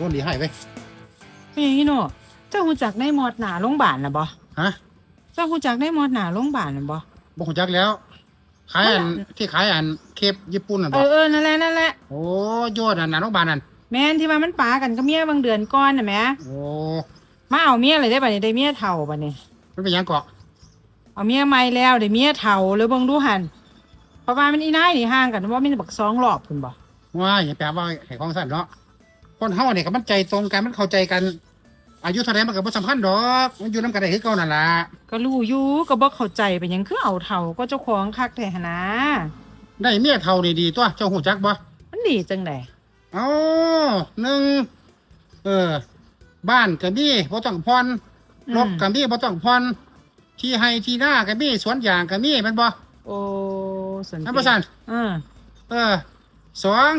คนดีให้เว้ยไม่ยังฮิโน่เจ้าหูจักได้หมอดหนาโรงพยาบาลน่ะบ่ฮะเจ้าหูจักได้หมอดหนาโรงพยาบาลน่ะบ่บ่ฮู้จักแล้ว ขายอันที่ขายอันเคปญี่ปุ่นน่ะเอบ่อเออนั่นแหละนั่นแหละโอ้โยอดอันนั้นโรงพยาบาลนั่นแม่นที่ว่ามันปากันก็เมียบางเดือนก่อนน่ะแหม่โอ้มาเอาเมียเลยได้บัดนี้ได้เมียเฒ่าบัดนี้ มันเป็นหยังเกาะเอาเมียใหม่แล้วได้เมียเฒ่าเลยเบิ่งดูหั่นเพราะว่ามันอีนายนี่ห่างกันว่ามันบักสองรอบพุ่นบ่ว่าอย่าแปลว่าให้ของสั่นเนาะ คนเฮาเนี่ยก็มันใจตรงกันมันเข้าใจกัน อายุเท่าไหร่มันก็บ่สำคัญดอก มันอยู่นํกันได้คือเก่านั่นล่ะก็รู้อยู่ก็บ่เข้าใจเป็นหยังคือเอาเฒ่าก็เจ้าของคักแท้หั่นนะได้เมียเท่านี่ดีตัวเจ้าฮู้จักบ่มันดีจังได๋เอ๋อหนึ่งเออ บ้านก็มีบ่ต้องผ่อนรถก็มีบ่ต้องผ่อนที่ให้ที่หน้าก็มีสวนยางก็มีแม่นบ่โอ้สนใจนั่นบ่ซั่นเออเออสอง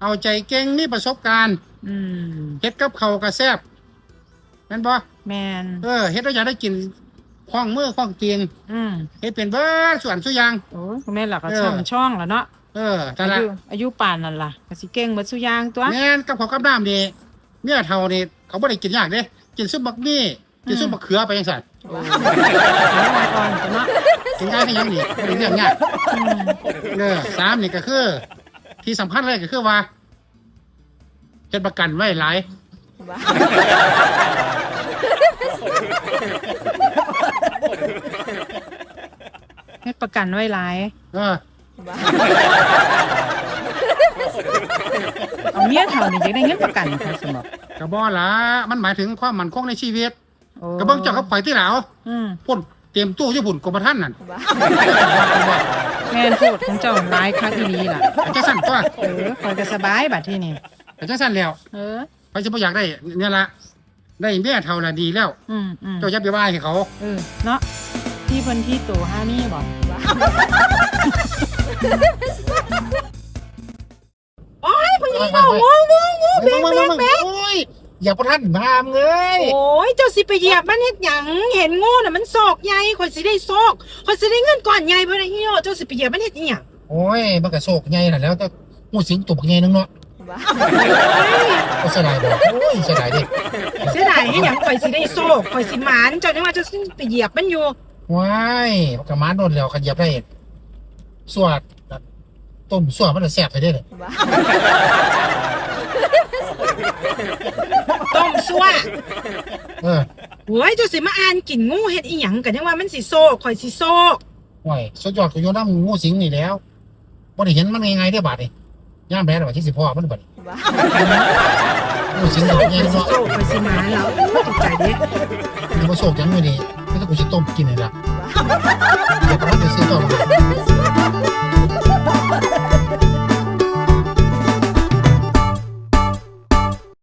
เอาใจเก่งมีประสบการณ์อืมเฮ็ดกับเขาวก็แซ่บแม่นบ่แมนเออเฮ็ดแล้วอยากได้กินคล่องมือคล่องเตียงอืมเฮ็ดเป็นเบิดส่วนสุอยาง โอ้ยคุณแม่หลักก็เออ ช่ำช่องแล้วเนาะเออแต่อาละยุอายุป่านนั่นล่ะก็สิเก่งเบัดสุอยางตัว แม่นกับข้าวกับน้ำนี่เมียเฒ่านี่เขาบ่ได้กินยากเด้กินซุปบักมี่กินซุปบักเขือไปจังซั่นโอ้ยเอามาก่อนตัวเนาะกินง่ายให้ยังนี่บ่ได้เรื่องยาก อืม เออสามนี่ก็คือ ที่สำคัญเลยก็คือว่า เฮ็ดประกันไว้หลายเฮ็ดประกันไว้หลายเออเอาเมียเฒ่านี่อยากได้เงินประกันค่ะสมบอกก็บ่ล่ะมันหมายถึงความมั่นคงในชีวิตโอ้ก็เบิ่งเจ้ากับข่อยที่หลาวอืมพุ่นเตรียมตู้อยู่พุ่นกรมธรรม์นั่นแม่นโพดของเจ้าหลายคักอีหลีล่ะแต่จังซั่นตัวเออคอยก็สบายบัดที่นี่ แต่จังซั่นแล้วเออไปสิบ่อยากได้เนี่ยละได้เมียเท่าละดีแล้ว อืมอืมเจ้าอย่าไปว่าให้เขา เออ เนาะที่เพิ่นที่โตห้านี่บอกโอ้ยเพิ่นยังบอกงูงูงูแบงแบงแบงโอ้ยอย่าประทันมามเลยโอ้ยเจ้าสิไปเหยียบมันเฮ็ดหยังเห็นงูน่ะมันซอกใหญ่ข่อยสิได้ซอกข่อยสิได้เงินก้อนใหญ่บ่ได้เฮียเจ้าสิไปเหยียบมันเฮ็ดอีหยังโอ้ยมันก็โศกใหญ่น่ะแล้วแต่หูสิงตุกใหญ่นึงเนาะ ก็เสียดายบ่โอ้ยเสียดายดิเสียดายเฮ็ดหยังข่อยสิได้ซอกข่อยสิหมานเจ้านี่ว่าเจ้าสิไปเหยียบมันอยู่ว้ายมันก็มาโดนแล้วขยับได้สวดต้มสวดมันจะแซ่บไปเด้อต้มซัวเออโอ้ยเจ้าสิมาอ่านกินงูเฮ็ดอีหยังกันยังว่ามันสิโซกข่อยสิโซกโอ้ยสุดยอดก็โยนน้ำงูสิงนี่แล้วบ่ได้เห็นมันง่ายๆเด้อบาดนี่ ย่ามแพ้แล้วว่าที่สิพ่อมันบัดนี้งูสิงโซตัวกใหญ่ข่อยสิเนาะโซกข่อยสิหมานแล้วตกใจเด้มันบ่โศกจังเลยนี่ไม่ต้องกูสิต้มกินเลยล่ะเดี๋ยวก็มันจะซื้อต่อมา